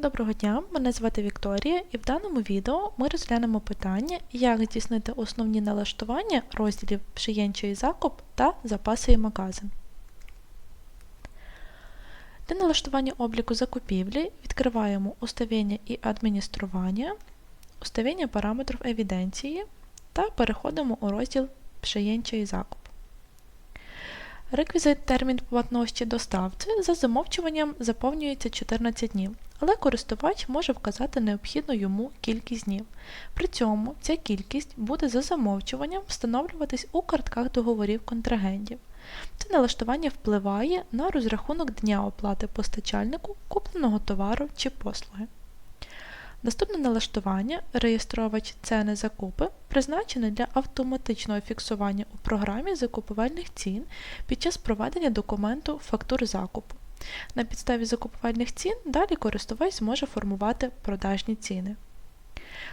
Доброго дня, мене звати Вікторія і в даному відео ми розглянемо питання, як здійснити основні налаштування розділів «Пшиєнчий закуп та запаси і магазин. Для налаштування обліку закупівлі відкриваємо уставління і адміністрування, уставління параметрів евіденції та переходимо у розділ «Пшиєнчий закуп. Реквізит термін платності доставці за замовчуванням заповнюється 14 днів, але користувач може вказати необхідну йому кількість днів. При цьому ця кількість буде за замовчуванням встановлюватись у картках договорів контрагентів. Це налаштування впливає на розрахунок дня оплати постачальнику купленого товару чи послуги. Наступне налаштування реєстровувач ціни закупи призначене для автоматичного фіксування у програмі закупувальних цін під час проведення документу фактур закупу. На підставі закупувальних цін далі користувач зможе формувати продажні ціни.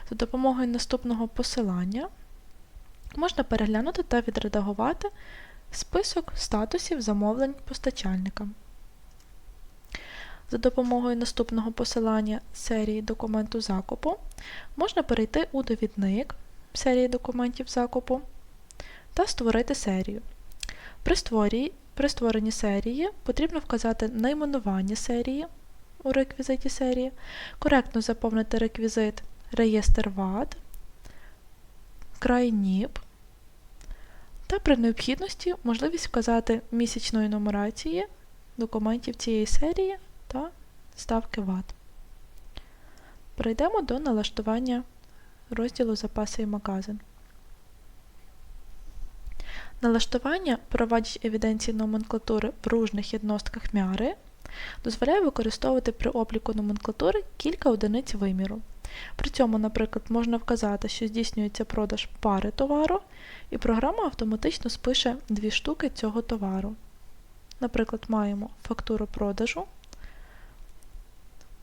За допомогою наступного посилання можна переглянути та відредагувати список статусів замовлень постачальника. За допомогою наступного посилання серії документу закупу можна перейти у довідник серії документів закупу та створити серію. При, створі, при створенні серії потрібно вказати найменування серії у реквізиті серії, коректно заповнити реквізит реєстр ВАД, край НІП та при необхідності можливість вказати місячної нумерації документів цієї серії та ставки ВАТ. Перейдемо до налаштування розділу запаси і магазин. Налаштування проводять евіденції номенклатури в ружних єдностках м'яри дозволяє використовувати при обліку номенклатури кілька одиниць виміру. При цьому, наприклад, можна вказати, що здійснюється продаж пари товару, і програма автоматично спише дві штуки цього товару. Наприклад, маємо фактуру продажу,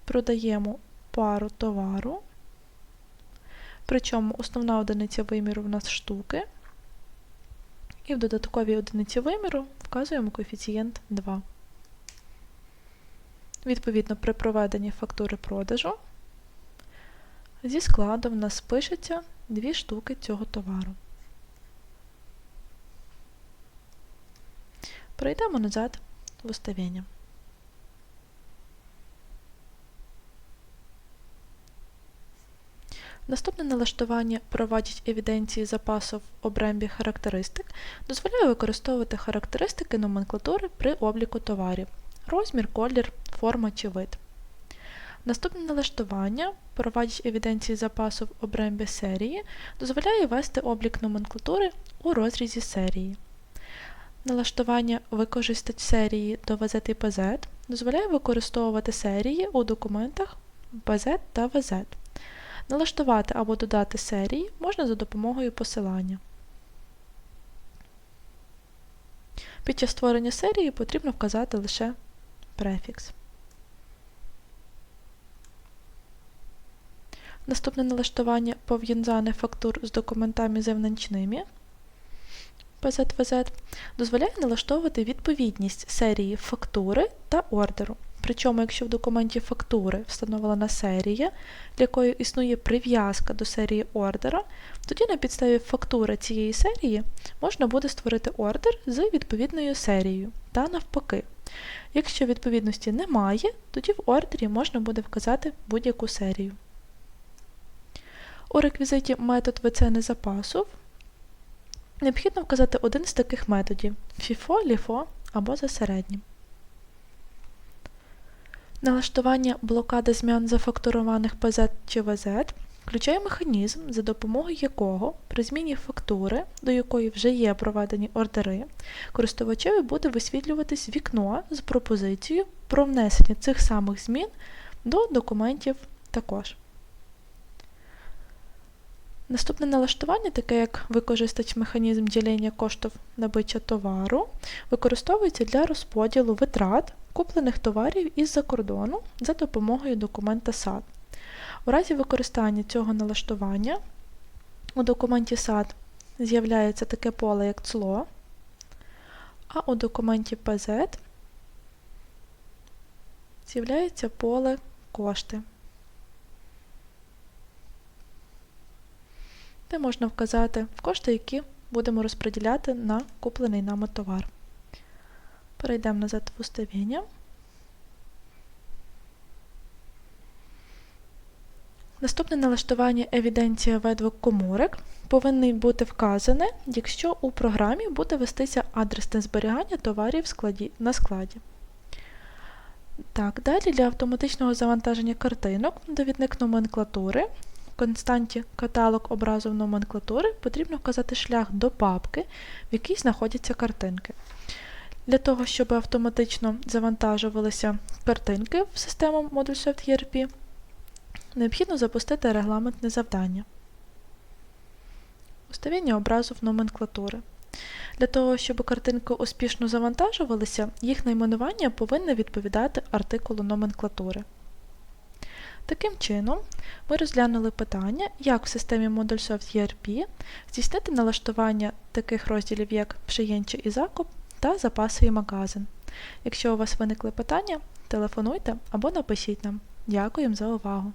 продаємо пару товару, причому основна одиниця виміру в нас штуки, і в додатковій одиниці виміру вказуємо коефіцієнт 2. Відповідно, при проведенні фактури продажу зі складом в нас пишеться дві штуки цього товару. Пройдемо назад в уставління. Наступне налаштування проводять евіденції запасу в обрембі характеристик, дозволяє використовувати характеристики номенклатури при обліку товарів розмір, колір, форма чи вид. Наступне налаштування проводять евіденції запасу в обрембі серії, дозволяє ввести облік номенклатури у розрізі серії. Налаштування використати серії до VZ і PZ дозволяє використовувати серії у документах PZ та VZ. Налаштувати або додати серії можна за допомогою посилання. Під час створення серії потрібно вказати лише префікс. Наступне налаштування пов'язане фактур з документами зевничними PZVZ дозволяє налаштовувати відповідність серії фактури та ордеру. Причому, якщо в документі фактури встановлена серія, для якої існує прив'язка до серії ордера, тоді на підставі фактури цієї серії можна буде створити ордер з відповідною серією та навпаки. Якщо відповідності немає, тоді в ордері можна буде вказати будь-яку серію. У реквізиті метод вицени запасу необхідно вказати один з таких методів FIFO, LIFO або за середнім. Налаштування блокади змін зафакторованих PZ чи VZ включає механізм, за допомогою якого при зміні фактури, до якої вже є проведені ордери, користувачеві буде висвітлюватись вікно з пропозицією про внесення цих самих змін до документів також. Наступне налаштування, таке як використати механізм ділення коштів набиття товару, використовується для розподілу витрат куплених товарів із-за кордону за допомогою документа САД. У разі використання цього налаштування у документі САД з'являється таке поле, як ЦЛО, а у документі ПЗ з'являється поле Кошти. де можна вказати кошти, які будемо розподіляти на куплений нами товар. Перейдемо назад в уставління. Наступне налаштування евіденція ведвок коморик повинні бути вказане, якщо у програмі буде вестися адресне зберігання товарів на складі. Так, далі для автоматичного завантаження картинок довідник номенклатури в константі каталог образу номенклатури потрібно вказати шлях до папки, в якій знаходяться картинки. Для того, щоб автоматично завантажувалися картинки в систему ModuleSoft ERP, необхідно запустити регламентне завдання. Уставління образу в номенклатури. Для того, щоб картинки успішно завантажувалися, їх найменування повинно відповідати артикулу номенклатури. Таким чином, ми розглянули питання, як в системі ModuleSoft ERP здійснити налаштування таких розділів, як «Przyjęcie і закуп та запаси магазин. Якщо у вас виникли питання, телефонуйте або напишіть нам. Дякуємо за увагу!